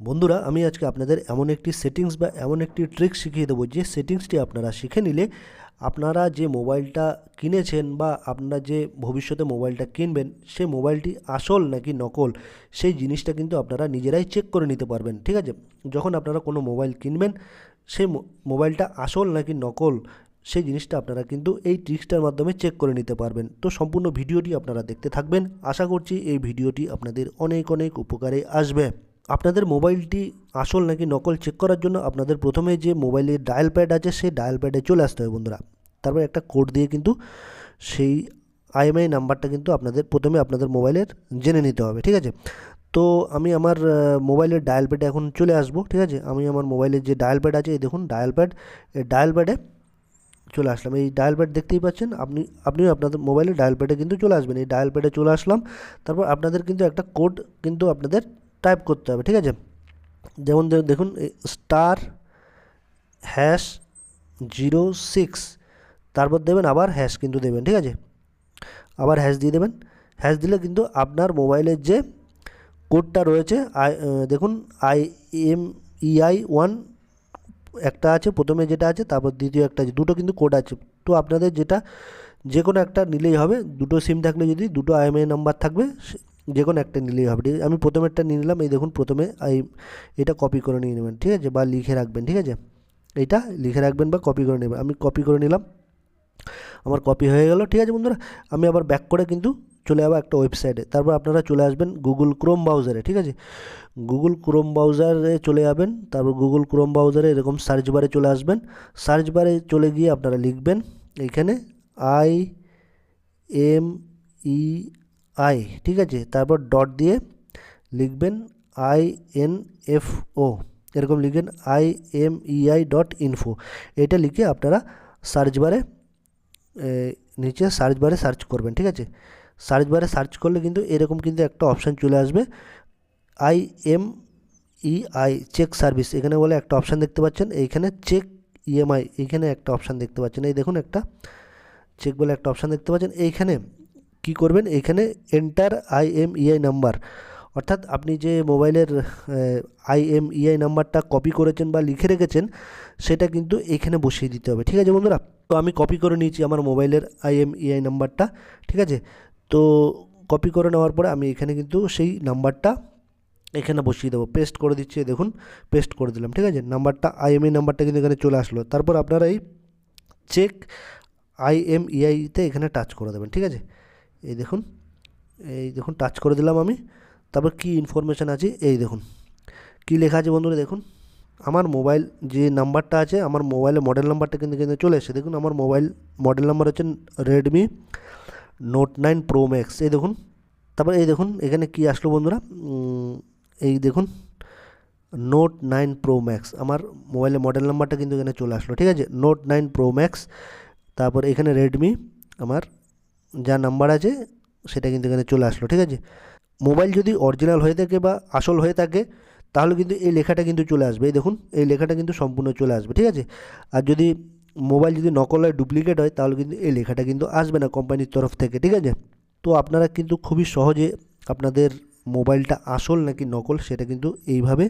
বন্ধুরা, আমি আজকে আপনাদের এমন একটি সেটিংস বা এমন একটি ট্রিক শিখিয়ে দেবো যে সেটিংসটি আপনারা শিখে নিলে আপনারা যে মোবাইলটা কিনেছেন বা আপনারা যে ভবিষ্যতে মোবাইলটা কিনবেন সেই মোবাইলটি আসল নাকি নকল, সেই জিনিসটা কিন্তু আপনারা নিজেরাই চেক করে নিতে পারবেন, ঠিক আছে? যখন আপনারা কোনো মোবাইল কিনবেন সেই মোবাইলটা আসল নাকি নকল, সেই জিনিসটা আপনারা কিন্তু এই ট্রিক্সটার মাধ্যমে চেক করে নিতে পারবেন। তো সম্পূর্ণ ভিডিওটি আপনারা দেখতে থাকবেন। আশা করছি এই ভিডিওটি আপনাদের অনেক অনেক উপকারে আসবে। আপনাদের মোবাইলটি আসল নাকি নকল চেক করার জন্য আপনাদের প্রথমে যে মোবাইলের ডায়াল প্যাড আছে, সেই ডায়াল প্যাডে চলে আসতে হবে বন্ধুরা। তারপর একটা কোড দিয়ে কিন্তু সেই আইএমআই নাম্বারটা কিন্তু আপনাদের প্রথমে আপনাদের মোবাইলের জেনে নিতে হবে, ঠিক আছে? তো আমি আমার মোবাইলের ডায়াল প্যাডে এখন চলে আসব, ঠিক আছে? আমি আমার মোবাইলের যে ডায়াল প্যাড আছে, এই দেখুন ডায়াল প্যাড এই ডায়াল প্যাডে চলে আসলাম। এই ডায়াল প্যাড দেখতেই পাচ্ছেন, আপনি, আপনিও আপনাদের মোবাইলের ডায়াল প্যাডে কিন্তু চলে আসবেন। এই ডায়াল প্যাডে চলে আসলাম, তারপর আপনাদের কিন্তু একটা কোড কিন্তু আপনাদের টাইপ করতে হবে, ঠিক আছে? যেমন দেখুন স্টার হ্যাশ জিরো সিক্স তারপর দেবেন আবার হ্যাশ কিন্তু দেবেন, ঠিক আছে? আবার হ্যাশ দিয়ে দেবেন। হ্যাশ দিলে কিন্তু আপনার মোবাইলের যে কোডটা রয়েছে আই দেখুন আই এম ইআই ওয়ান একটা আছে, প্রথমে যেটা আছে, তারপর দ্বিতীয় একটা আছে, দুটো কিন্তু কোড আছে। তো আপনাদের যেটা যে কোনো একটা নিলেই হবে, দুটো সিম থাকলে যদি, দুটো আইএমআই নাম্বার থাকবে সে- যে কোনো একটা নিলেই হবে, ঠিক আছে? আমি প্রথমেরটা নিয়ে নিলাম, এই দেখুন প্রথমে এই, এটা কপি করে নিয়ে নেবেন, ঠিক আছে? বা লিখে রাখবেন, ঠিক আছে? এটা লিখে রাখবেন বা কপি করে নেবেন। আমি কপি করে নিলাম, আমার কপি হয়ে গেল, ঠিক আছে বন্ধুরা? আমি আবার ব্যাক করে কিন্তু চলে যাব একটা ওয়েবসাইটে তারপর আপনারা চলে আসবেন গুগল ক্রোম ব্রাউজারে ঠিক আছে? গুগল ক্রোম ব্রাউজারে চলে যাবেন, তারপর গুগল ক্রোম ব্রাউজারে এরকম সার্চ বারে চলে আসবেন। সার্চ বারে চলে গিয়ে আপনারা লিখবেন এইখানে আই এম ই আই, ঠিক আছে? তারপর ডট দিয়ে লিখবেন আই এন এফ ও এরকম লিখবেন I M E I dot info এটা লিখে আপনারা সার্চ বারে নিচে সার্চ বারে সার্চ করবেন, ঠিক আছে? সার্চ বারে সার্চ করলে কিন্তু এরকম কিন্তু একটা অপশান চলে আসবে। I M E I check service এখানে বলে একটা অপশান দেখতে পাচ্ছেন। এইখানে চেক ইএমআই এইখানে একটা অপশান দেখতে পাচ্ছেন। এই দেখুন একটা চেক বলে একটা অপশান দেখতে পাচ্ছেন। এইখানে কি করবেন? এইখানে enter I M E I number অর্থাৎ আপনি যে মোবাইলের আই এম ইআই নাম্বারটা কপি করেছেন বা লিখে রেখেছেন, সেটা কিন্তু এখানে বসিয়ে দিতে হবে। ঠিক আছে বন্ধুরা? তো আমি কপি করে নিয়েছি আমার মোবাইলের আই এম ইআই নাম্বারটা ঠিক আছে? তো কপি করে নেওয়ার পরে আমি এখানে কিন্তু সেই নাম্বারটা এখানে বসিয়ে দেবো। পেস্ট করে দিচ্ছি দেখুন পেস্ট করে দিলাম। ঠিক আছে? নাম্বারটা আইএমআই নাম্বারটা কিন্তু এখানে চলে আসলো। তারপর আপনারা এই চেক আইএমইআইতে এখানে টাচ করে দেবেন। ঠিক আছে? এই দেখুন এই দেখুন টাচ করে দিলাম আমি। তারপর কি ইনফরমেশান আছে? এই দেখুন, কি লেখা আছে বন্ধুরা দেখুন। আমার মোবাইল যে নাম্বারটা আছে, আমার মোবাইলের মডেল নাম্বারটা কিন্তু কিন্তু চলে এসেছে। দেখুন, আমার মোবাইল মডেল নাম্বার হচ্ছে Redmi note nine pro max এই দেখুন, তারপর এই দেখুন, এখানে কি আসলো বন্ধুরা? এই দেখুন নোট নাইন প্রো ম্যাক্স আমার মোবাইলের মডেল নাম্বারটা কিন্তু এখানে চলে আসলো, ঠিক আছে? নোট নাইন প্রো ম্যাক্স তারপর এখানে রেডমি আমার যা নাম্বার আছে সেটা কিন্তু এখানে চলে আসলো, ঠিক আছে? মোবাইল যদি অরিজিনাল হয়ে থাকে বা আসল হয়ে থাকে, তাহলে কিন্তু এই লেখাটা কিন্তু চলে আসবে। এই দেখুন, এই লেখাটা কিন্তু সম্পূর্ণ চলে আসবে, ঠিক আছে? আর যদি মোবাইল যদি নকল হয় ডুপ্লিকেট হয়, তাহলে কিন্তু এই লেখাটা কিন্তু আসবে না কোম্পানির তরফ থেকে, ঠিক আছে? তো আপনারা কিন্তু খুবই সহজে আপনাদের মোবাইলটা আসল নাকি নকল, সেটা কিন্তু এইভাবে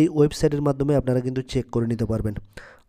এই ওয়েবসাইটের মাধ্যমে আপনারা কিন্তু চেক করে নিতে পারবেন।